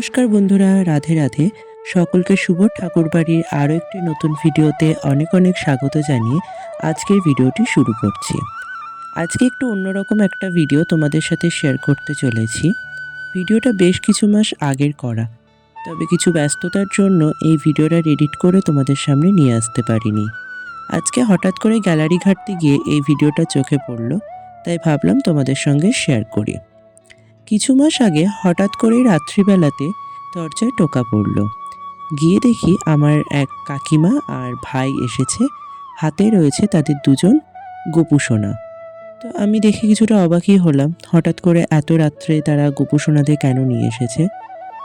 নমস্কার বন্ধুরা, রাধে রাধে। সকলকে শুভ ঠাকুরবাড়ির আরও একটি নতুন ভিডিওতে অনেক অনেক স্বাগত জানিয়ে আজকের ভিডিওটি শুরু করছি। আজকে একটু অন্যরকম একটা ভিডিও তোমাদের সাথে শেয়ার করতে চলেছি। ভিডিওটা বেশ কিছু মাস আগের করা, তবে কিছু ব্যস্ততার জন্য এই ভিডিওটা এডিট করে তোমাদের সামনে নিয়ে আসতে পারিনি। আজকে হঠাৎ করে গ্যালারি ঘাটতে গিয়ে এই ভিডিওটা চোখে পড়ল, তাই ভাবলাম তোমাদের সঙ্গে শেয়ার করি। কিছু মাস আগে হঠাৎ করে রাত্রিবেলাতে দরজায় টোকা পড়ল। গিয়ে দেখি আমার এক কাকিমা আর ভাই এসেছে। হাতে রয়েছে তাদের দুজন গোপুসোনা। তো আমি দেখে কিছুটা অবাকই হলাম। হঠাৎ করে এত রাত্রে তারা গোপুসোনাদের কেন নিয়ে এসেছে?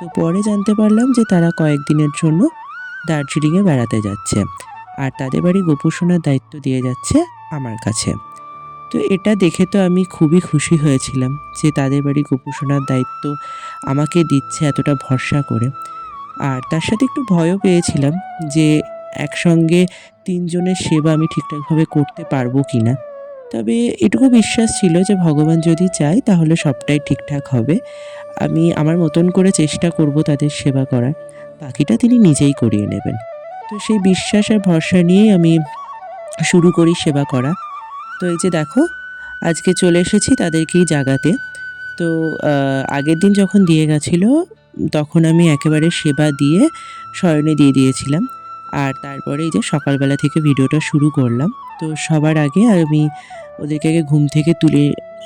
তো পরে জানতে পারলাম যে তারা কয়েকদিনের জন্য দার্জিলিংয়ে বেড়াতে যাচ্ছে। আর তাদের বাড়ি গোপুসোনার দায়িত্ব দিয়ে যাচ্ছে আমার কাছে। তো এটা দেখে তো আমি খুবই খুশি হয়েছিলাম যে তাদের বাড়ি গোপোষণার দায়িত্ব আমাকে দিচ্ছে এতটা ভরসা করে। আর তার সাথে একটু ভয়ও পেয়েছিলাম যে একসঙ্গে তিনজনের সেবা আমি ঠিকঠাকভাবে করতে পারব কি না তবে এটুকু বিশ্বাস ছিল যে ভগবান যদি চায় তাহলে সবটাই ঠিকঠাক হবে। আমি আমার মতন করে চেষ্টা করব তাদের সেবা করার, বাকিটা তিনি নিজেই করিয়ে নেবেন। তো সেই বিশ্বাস আর ভরসা নিয়েই আমি শুরু করি সেবা করা। তো এই যে দেখো, আজকে চলে এসেছি তাদেরকেই জাগাতে। তো আগের দিন যখন দিয়ে গেছিল, তখন আমি একেবারে সেবা দিয়ে শয়নে দিয়ে দিয়েছিলাম। আর তারপরে এই যে সকালবেলা থেকে ভিডিওটা শুরু করলাম। তো সবার আগে আমি ওদেরকে আগে ঘুম থেকে তুলে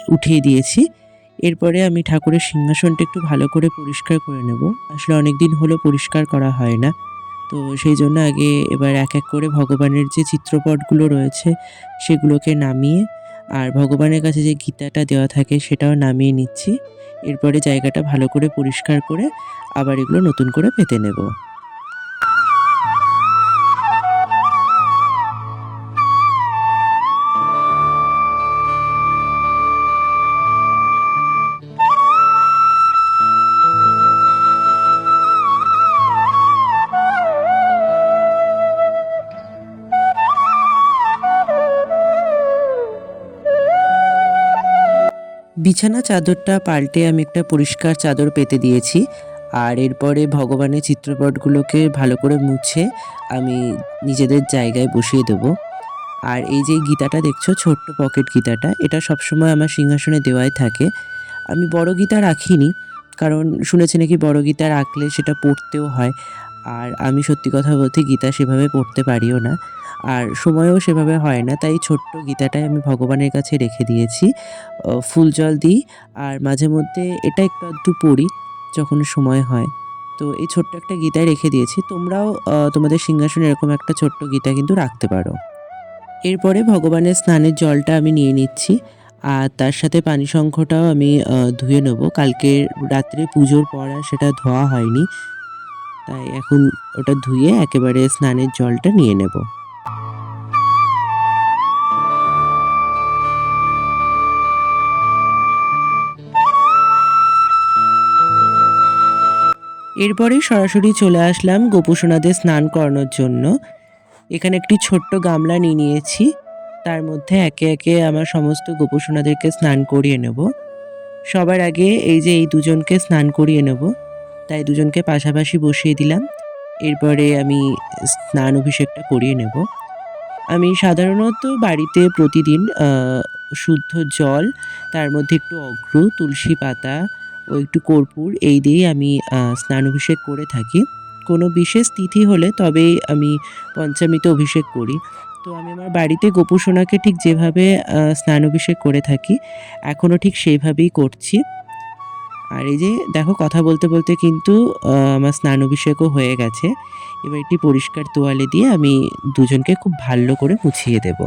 উঠিয়ে দিয়েছি। এরপরে আমি ঠাকুরের সিংহাসনটা একটু ভালো করে পরিষ্কার করে নেব। আসলে অনেক দিন হলো পরিষ্কার করা হয় না। তো সেই জন্য আগে এবার এক এক করে ভগবানের যে চিত্রপটগুলো রয়েছে সেগুলোকে নামিয়ে আর ভগবানের কাছে যে গীতাটা দেওয়া থাকে সেটাও নামিয়ে নিচ্ছি। এরপরে জায়গাটা ভালো করে পরিষ্কার করে আবার এগুলো নতুন করে পেতে নেব। বিছানা চাদরটা পাল্টে আমি একটা পরিষ্কার চাদর পেতে দিয়েছি। আর এরপরে ভগবানের চিত্রপটগুলোকে ভালো করে মুছে আমি নিজেদের জায়গায় বসিয়ে দেব। আর এই যে গীতাটা দেখছ, ছোট্ট পকেট গীতাটা, এটা সবসময় আমার সিংহাসনে দেওয়াই থাকে। আমি বড় গীতা রাখিনি, কারণ শুনেছি নাকি বড় গীতা রাখলে সেটা পড়তেও হয়। আর আমি সত্যি কথা বলতে গীতা সেভাবে পড়তে পারিও না। আর সময়ও সেভাবে হয় না, তাই ছোট্ট গীতাটাই আমি ভগবানের কাছে রেখে দিয়েছি। ফুল জল দিই, আর মাঝে মধ্যে এটা একটু আধটু পড়ি যখন সময় হয়। তো এই ছোট্ট একটা গীতায় রেখে দিয়েছি। তোমরাও তোমাদের সিংহাসনে এরকম একটা ছোট্ট গীতা কিন্তু রাখতে পারো। এরপরে ভগবানের স্নানের জলটা আমি নিয়ে নিচ্ছি, আর তার সাথে পানি সংখ্যটাও আমি ধুয়ে নেব। কালকে রাত্রে পুজোর পর আর সেটা ধোয়া হয়নি। তাই এখন ওটা ধুয়ে একেবারে স্নানের জলটা নিয়ে নেব। এরপরে সরাসরি চলে আসলাম গোপুসোনাদের স্নান করানোর জন্য। এখানে একটি ছোট্ট গামলা নিয়ে নিয়েছি। তার মধ্যে একে একে আমার সমস্ত গোপুসোনাদেরকে স্নান করিয়ে নেব। সবার আগে এই যে এই দুজনকে স্নান করিয়ে নেব। তাই দুজনকে পাশাপাশি বসিয়ে দিলাম। এরপরে আমি স্নান অভিষেকটা করিয়ে নেব। আমি সাধারণত বাড়িতে প্রতিদিন শুদ্ধ জল, তার মধ্যে একটু অগ্র তুলসী পাতা ও একটু কর্পূর এই দিয়েই আমি স্নান অভিষেক করে থাকি। কোনো বিশেষ তিথি হলে তবেই আমি পঞ্চামৃত অভিষেক করি। তো আমি আমার বাড়িতে গোপুসোনাকে ঠিক যেভাবে স্নান অভিষেক করে থাকি এখনও ঠিক সেইভাবেই করছি। আর এই যে দেখো কথা বলতে বলতে কিন্তু আমার স্নান অভিষেকও হয়ে গেছে। এবার একটি পরিষ্কার তোয়ালে দিয়ে আমি দুজনকে খুব ভালো করে মুছিয়ে দেবো।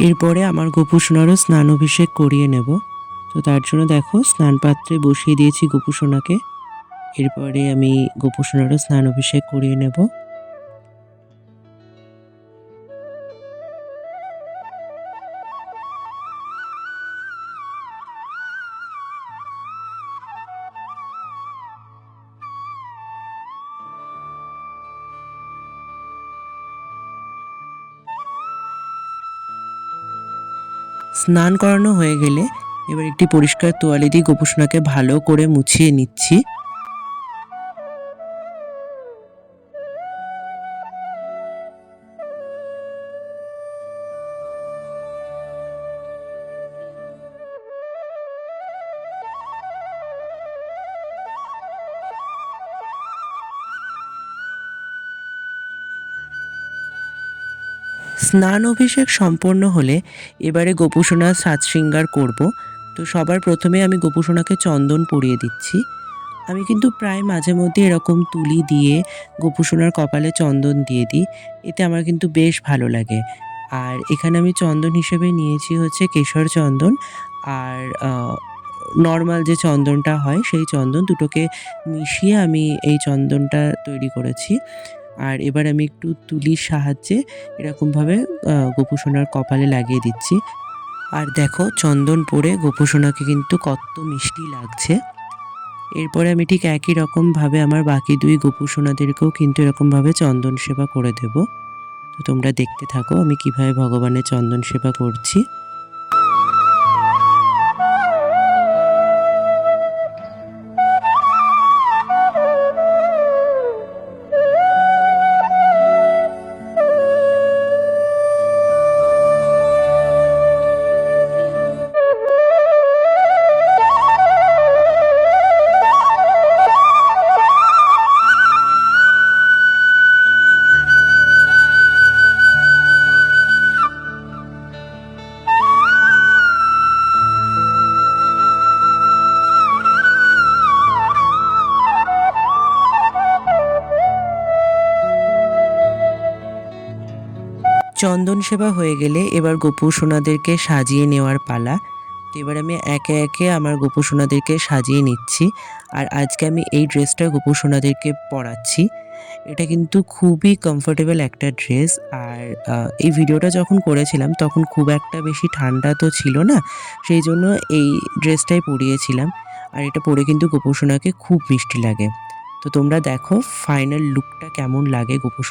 এরপরে আমার গোপুসোনারও স্নান অভিষেক করিয়ে নেব। তো তার জন্য দেখো স্নান পাত্রে বসিয়ে দিয়েছি গোপুসোনাকে। এরপরে আমি গোপুসোনারও স্নান অভিষেক করিয়ে নেব। স্নান করানো হয়ে গেলে এবার একটি পরিষ্কার তোয়ালে দিয়ে গোপুসোনাকে ভালো করে মুছিয়ে নিচ্ছি। স্নান অভিষেক সম্পন্ন হলে এবারে গোপুসোনার সাজ শৃঙ্গার করব। তো সবার প্রথমে আমি গোপুসোনাকে চন্দন পরিয়ে দিচ্ছি। আমি কিন্তু প্রায় মাঝে মধ্যে এরকম তুলি দিয়ে গোপুসোনার কপালে চন্দন দিয়ে দিই। এতে আমার কিন্তু বেশ ভালো লাগে। আর এখানে আমি চন্দন হিসেবে নিয়েছি হচ্ছে কেশর চন্দন। আর নর্মাল যে চন্দনটা হয় সেই চন্দন দুটোকে মিশিয়ে আমি এই চন্দনটা তৈরি করেছি। আর এবার আমি একটু তুলির সাহায্যে এরকমভাবে গোপুসোনার কপালে লাগিয়ে দিচ্ছি। আর দেখো, চন্দন পরে গোপুসোনাকে কিন্তু কত মিষ্টি লাগছে। এরপরে আমি ঠিক একই রকমভাবে আমার বাকি দুই গোপুসোনাদেরকেও কিন্তু এরকমভাবে চন্দন সেবা করে দেব। তো তোমরা দেখতে থাকো আমি কীভাবে ভগবানের চন্দন সেবা করছি। চন্দন সেবা হয়ে গেলে এবার গোপু সোনাদেরকে সাজিয়ে নেওয়ার পালা। তো এবার আমি একে একে আমার গোপু সোনাদেরকে সাজিয়ে নিচ্ছি। আর আজকে আমি এই ড্রেসটা গোপু সোনাদেরকে পরাচ্ছি। এটা কিন্তু খুবই কমফোর্টেবল একটা ড্রেস। আর এই ভিডিওটা যখন করেছিলাম তখন খুব একটা বেশি ঠান্ডা তো ছিল না। সেই জন্য এই ড্রেসটাই পরিয়েছিলাম। আর এটা পরে কিন্তু গোপু সোনাকে খুব মিষ্টি লাগে। তো তোমরা দেখো ফাইনাল লুকটা কেমন লাগে গোপু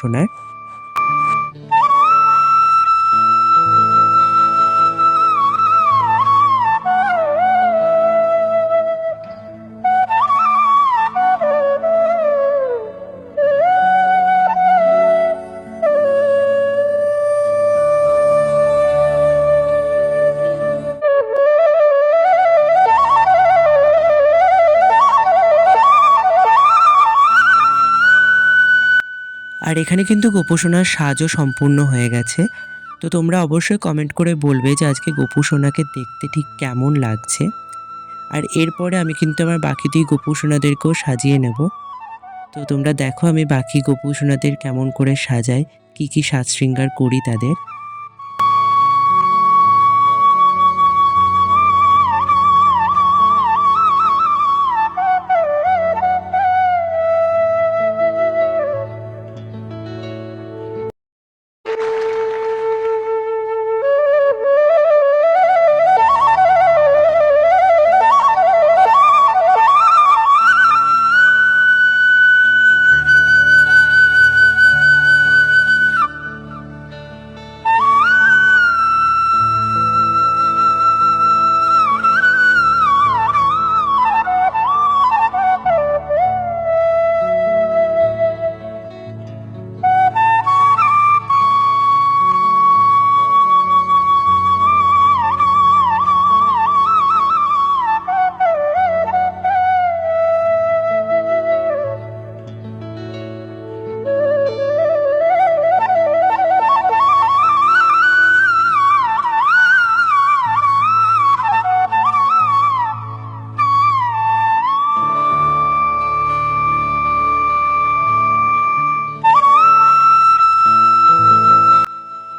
আর এখানে কিন্তু গোপুসোনার সাজও সম্পূর্ণ হয়ে গেছে। তো তোমরা অবশ্যই কমেন্ট করে বলবে যে আজকে গোপুসোনাকে দেখতে ঠিক কেমন লাগছে। আর এরপরে আমি কিন্তু আমার বাকি দুই গোপুসোনাদেরকেও সাজিয়ে নেব। তো তোমরা দেখো আমি বাকি গোপুসোনাদের কেমন করে সাজাই, কী কী সাজ শৃঙ্গার করি তাদের।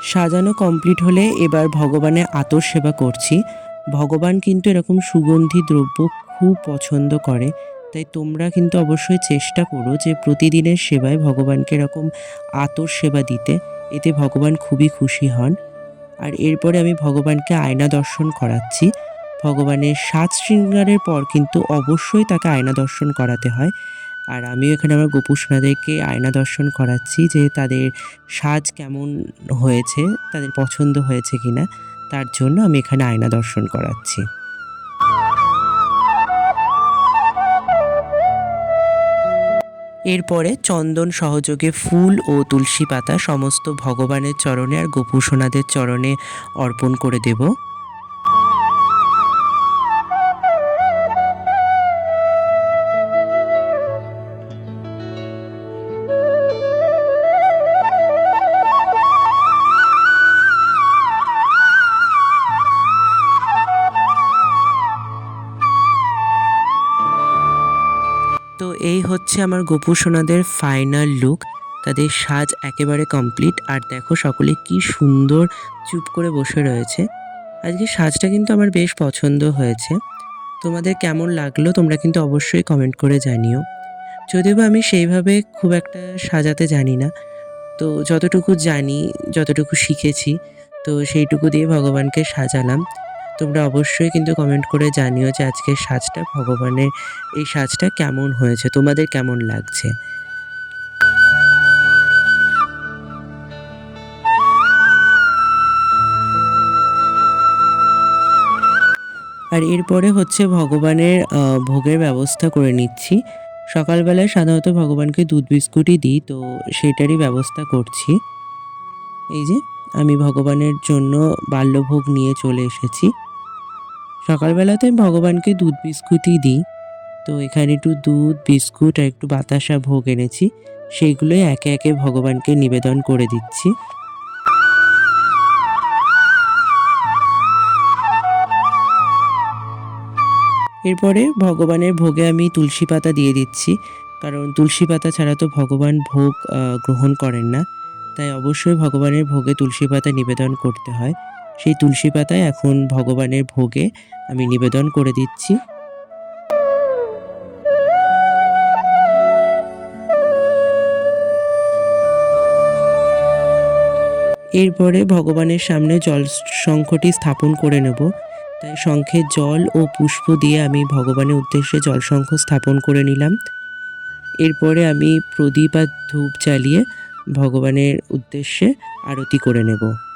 সাজানো কমপ্লিট হলে এবার ভগবানের আতর সেবা করছি। ভগবান কিন্তু এরকম সুগন্ধি দ্রব্য খুব পছন্দ করে। তাই তোমরা কিন্তু অবশ্যই চেষ্টা করো যে প্রতিদিনের সেবায় ভগবানকে এরকম আতর সেবা দিতে। এতে ভগবান খুবই খুশি হন। আর এরপরে আমি ভগবানকে আয়না দর্শন করাচ্ছি। ভগবানের সাজ শৃঙ্গারের পর কিন্তু অবশ্যই তাকে আয়না দর্শন করাতে হয়। আর আমিও এখানে আমার গোপুসোনাদেরকে আয়না দর্শন করাচ্ছি যে তাদের সাজ কেমন হয়েছে, তাদের পছন্দ হয়েছে কিনা, তার জন্য আমি এখানে আয়না দর্শন করাচ্ছি। এরপরে চন্দন সহযোগে ফুল ও তুলসী পাতা সমস্ত ভগবানের চরণে আর গোপুসোনাদের চরণে অর্পণ করে দেব। আমার গোপুসোনাদের ফাইনাল লুক তাদের সাজ একেবারে কমপ্লিট আর দেখো সকলে কি সুন্দর চুপ করে বসে রয়েছে। আজকে সাজটা কিন্তু আমার বেশ পছন্দ হয়েছে। তোমাদের কেমন লাগল তোমরা কিন্তু অবশ্যই কমেন্ট করে জানিও। যদিও বা আমি সেইভাবে খুব একটা সাজাতে জানি না। তো যতটুকু জানি, যতটুকু শিখেছি, তো সেইটুকু দিয়ে ভগবানকে সাজালাম। তোমরা অবশ্যই কিন্তু কমেন্ট করে জানিও যে আজকের সাজটা, ভগবানের এই সাজটা কেমন হয়েছে, তোমাদের কেমন লাগছে? আর এরপরে হচ্ছে ভগবানের ভোগের ব্যবস্থা করে নিচ্ছি। সকালবেলায় সাধারণত ভগবানকে দুধ বিস্কুটই দিই, তো সেটারই ব্যবস্থা করছি। এই যে, আমি ভগবানের জন্য বাল্যভোগ নিয়ে চলে এসেছি। সকালবেলাতে আমি ভগবানকে দুধ বিস্কুটই দিই। তো এখানে একটু দুধ, বিস্কুট আর একটু বাতাসা ভোগ এনেছি। সেইগুলোই একে একে ভগবানকে নিবেদন করে দিচ্ছি। এরপরে ভগবানের ভোগে আমি তুলসী পাতা দিয়ে দিচ্ছি। কারণ তুলসী পাতা ছাড়া তো ভগবান ভোগ গ্রহণ করেন না। তাই অবশ্যই ভগবানের ভোগে তুলসী পাতা নিবেদন করতে হয়। সেই তুলসী পাতায় এখন ভগবানের ভোগে আমি নিবেদন করে দিচ্ছি। এরপরে ভগবানের সামনে জল শঙ্খটি স্থাপন করে নেব। তাই শঙ্খে জল ও পুষ্প দিয়ে আমি ভগবানের উদ্দেশ্যে জল শঙ্খ স্থাপন করে নিলাম। এরপরে আমি প্রদীপ আর ধূপ জ্বালিয়ে ভগবানের উদ্দেশ্যে আরতি করে নেব।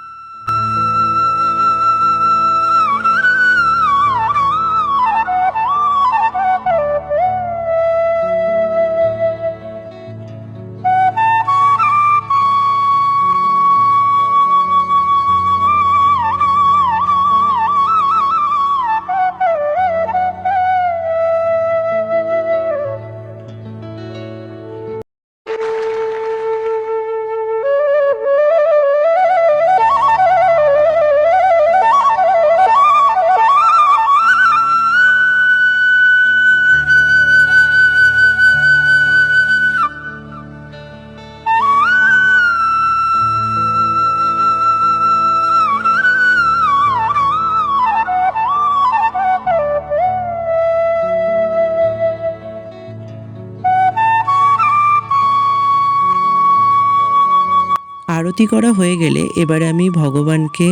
আরতি করা হয়ে গেলে এবারে আমি ভগবানকে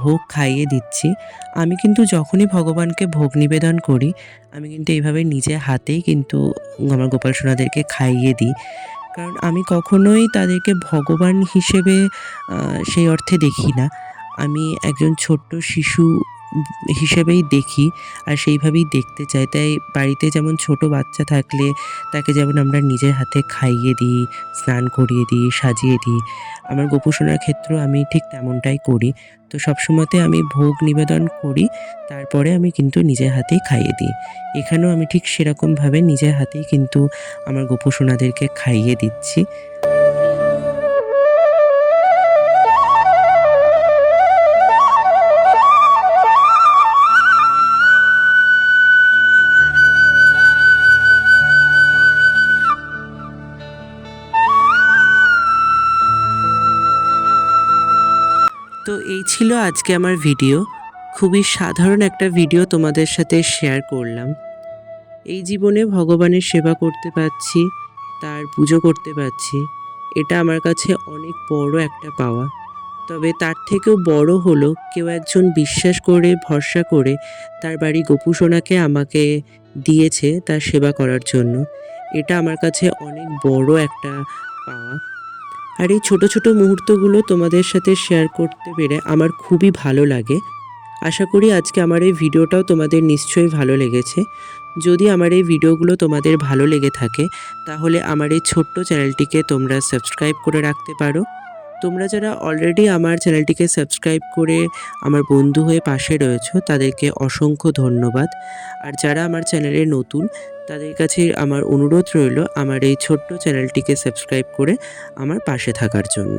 ভোগ খাইয়ে দিচ্ছি। আমি কিন্তু যখনই ভগবানকে ভোগ নিবেদন করি, আমি কিন্তু এইভাবে নিজে হাতেই কিন্তু আমার গোপাল সোনাদেরকে খাইয়ে দিই। কারণ আমি কখনোই তাদেরকে ভগবান হিসেবে সেই অর্থে দেখি না। আমি একজন ছোট্ট শিশু হিসেবেই দেখি আর সেইভাবেই দেখতে চাই। তাই বাড়িতে যেমন ছোট বাচ্চা থাকলে তাকে যেমন আমরা নিজের হাতে খাইয়ে দিই, স্নান করিয়ে দিই, সাজিয়ে দিই। আমার গোপোষণার ক্ষেত্রেও আমি ঠিক তেমনটাই করি। তো সবসময়তে আমি ভোগ নিবেদন করি, তারপরে আমি কিন্তু নিজের হাতেই খাইয়ে দিই। এখানেও আমি ঠিক সেরকমভাবে নিজের হাতেই কিন্তু আমার গোপোষণাদেরকে খাইয়ে দিচ্ছি। ছিল আজকে আমার ভিডিও। খুবই সাধারণ একটা ভিডিও তোমাদের সাথে শেয়ার করলাম। এই জীবনে ভগবানের সেবা করতে পারছি, তার পুজো করতে পারছি। এটা আমার কাছে অনেক বড় একটা পাওয়া। তবে তার থেকেও বড় হলো কেউ একজন বিশ্বাস করে, ভরসা করে তার বাড়ি গোপুসোনাকে আমাকে দিয়েছে তার সেবা করার জন্য। এটা আমার কাছে অনেক বড় একটা পাওয়া। আর এই ছোট ছোট মুহূর্তগুলো তোমাদের সাথে শেয়ার করতে পেরে আমার খুবই ভালো লাগে। আশা করি আজকে আমার এই ভিডিওটাও তোমাদের নিশ্চয়ই ভালো লেগেছে। যদি আমার এই ভিডিওগুলো তোমাদের ভালো লেগে থাকে, তাহলে আমার এই ছোট্ট চ্যানেলটিকে তোমরা সাবস্ক্রাইব করে রাখতে পারো। তোমরা যারা অলরেডি আমার চ্যানেলটিকে সাবস্ক্রাইব করে আমার বন্ধু হয়ে পাশে রয়েছো, তাদেরকে অসংখ্য ধন্যবাদ। আর যারা আমার চ্যানেলে নতুন, তাদের কাছে আমার অনুরোধ রইল আমার এই ছোট্ট চ্যানেলটিকে সাবস্ক্রাইব করে আমার পাশে থাকার জন্য।